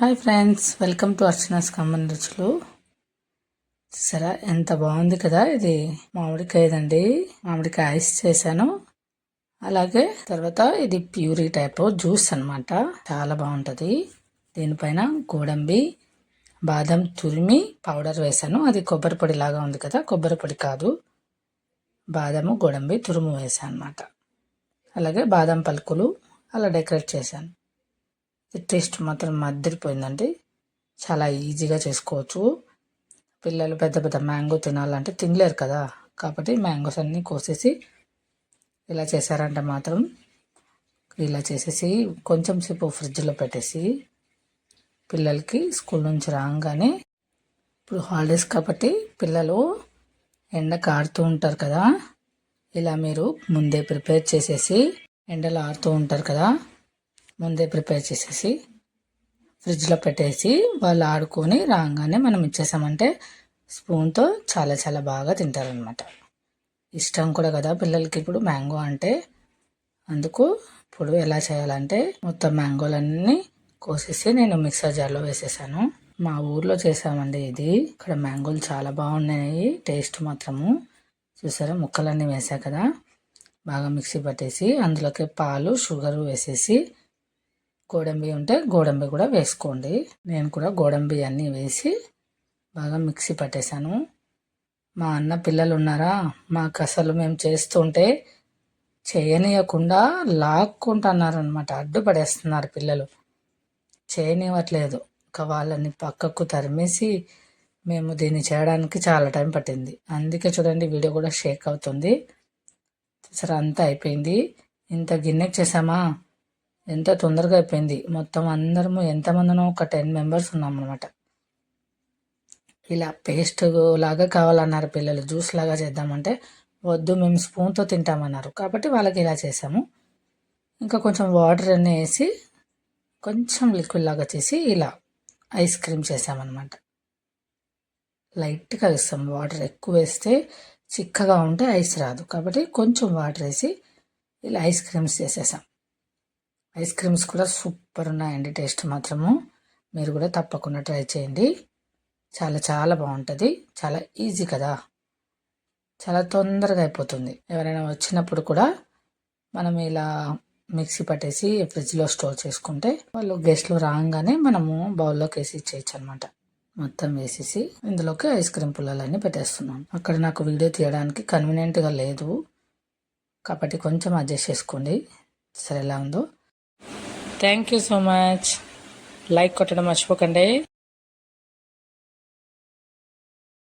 Hi friends welcome to Archana's common రుచులు. సరే ఎంత బాగుంది కదా ఇది. మామిడికాయదండి. మామిడికాయ ఐస్ చేశాను. అలాగే తర్వాత ఇది ప్యూరీ టైప్ జ్యూస్ అన్నమాట. చాలా బాగుంటుంది. దీనిపైన గోడంబి బాదం తురిమి పౌడర్ వేశాను. అది కొబ్బరి పొడి లాగా ఉంది కదా కొబ్బరి పొడి కాదు. బాదము గోడంబి తురుము వేసాను అనమాట అలాగే బాదం పలుకులు అలా డెకరేట్ చేశాను. టేస్ట్ మాత్రం మద్దిరిపోయిందండి చాలా ఈజీగా చేసుకోవచ్చు. పిల్లలు పెద్ద పెద్ద మ్యాంగో తినాలంటే తినలేరు కదా. కాబట్టి మ్యాంగోస్ అన్నీ కోసేసి ఇలా చేశారంటే మాత్రం. ఇలా చేసేసి కొంచెం సేపు ఫ్రిడ్జ్లో పెట్టేసి పిల్లలకి స్కూల్ నుంచి రాగానే ఇప్పుడు హాలిడేస్ కాబట్టి పిల్లలు ఎండకు ఆడుతూ ఉంటారు కదా. ఇలా మీరు ముందే ప్రిపేర్ చేసేసి ఎండలో ఆడుతూ ఉంటారు కదా. ముందే ప్రిపేర్ చేసేసి ఫ్రిడ్జ్లో పెట్టేసి వాళ్ళు ఆడుకొని రాగానే మనం ఇచ్చేసామంటే స్పూన్తో చాలా చాలా బాగా తింటారనమాట ఇష్టం కూడా కదా పిల్లలకి ఇప్పుడు మ్యాంగో అంటే. అందుకు ఇప్పుడు ఎలా చేయాలంటే మొత్తం మ్యాంగోలన్నీ కోసేసి నేను మిక్సర్ జార్లో వేసేసాను. మా ఊర్లో చేసామండి ఇది. ఇక్కడ మ్యాంగోలు చాలా బాగున్నాయి టేస్ట్ మాత్రము. చూసారా ముక్కలన్నీ వేసా కదా. బాగా మిక్సీ పట్టేసి అందులోకి పాలు షుగర్ వేసేసి గోడంబి ఉంటే గోడంబి కూడా వేసుకోండి. నేను కూడా గోడంబి అన్నీ వేసి బాగా మిక్సీ పట్టేశాను. మా అన్న పిల్లలు ఉన్నారా? మాకు అసలు మేము చేస్తుంటే చేయనీయకుండా లాక్కుంటున్నారనమాట అడ్డుపడేస్తున్నారు పిల్లలు. చేయనివ్వట్లేదు ఇంకా వాళ్ళని పక్కకు తరిమేసి మేము దీన్ని చేయడానికి చాలా టైం పట్టింది. అందుకే చూడండి వీడియో కూడా షేక్ అవుతుంది. సరే అంతా అయిపోయింది. ఇంత గిన్నెకి చేసామా ఎంత తొందరగా అయిపోయింది. మొత్తం అందరము ఎంతమందినో ఒక టెన్ మెంబర్స్ ఉన్నాం అనమాట ఇలా పేస్ట్ లాగా కావాలన్నారు పిల్లలు. జ్యూస్ లాగా చేద్దామంటే వద్దు మేము స్పూన్తో తింటామన్నారు. కాబట్టి వాళ్ళకి ఇలా చేసాము ఇంకా కొంచెం వాటర్ అన్నీ వేసి కొంచెం లిక్విడ్ లాగా చేసి ఇలా ఐస్ క్రీమ్ చేసామన్నమాట లైట్గా వేస్తాం. వాటర్ ఎక్కువ వేస్తే చిక్కగా ఉంటే ఐస్ రాదు. కాబట్టి కొంచెం వాటర్ వేసి ఇలా ఐస్ క్రీమ్స్ చేసేసాం. ఐస్ క్రీమ్స్ కూడా సూపర్ ఉన్నాయండి టేస్ట్ మాత్రము. మీరు కూడా తప్పకుండా ట్రై చేయండి. చాలా చాలా బాగుంటుంది. చాలా ఈజీ కదా. చాలా తొందరగా అయిపోతుంది. ఎవరైనా వచ్చినప్పుడు కూడా మనం ఇలా మిక్సీ పట్టేసి ఫ్రిడ్జ్లో స్టోర్ చేసుకుంటే వాళ్ళు గెస్ట్లు రాగానే మనము బౌల్లోకి వేసి ఇచ్చేయచ్చు అనమాట మొత్తం వేసేసి ఇందులోకి ఐస్ క్రీమ్ పుల్లలన్నీ పెట్టేస్తున్నాను. అక్కడ నాకు వీడియో తీయడానికి కన్వీనియంట్గా లేదు. కాబట్టి కొంచెం అడ్జస్ట్ చేసుకోండి. సరే ఎలా ఉందో? Thank you so much like కొట్టడం మర్చిపోకండి.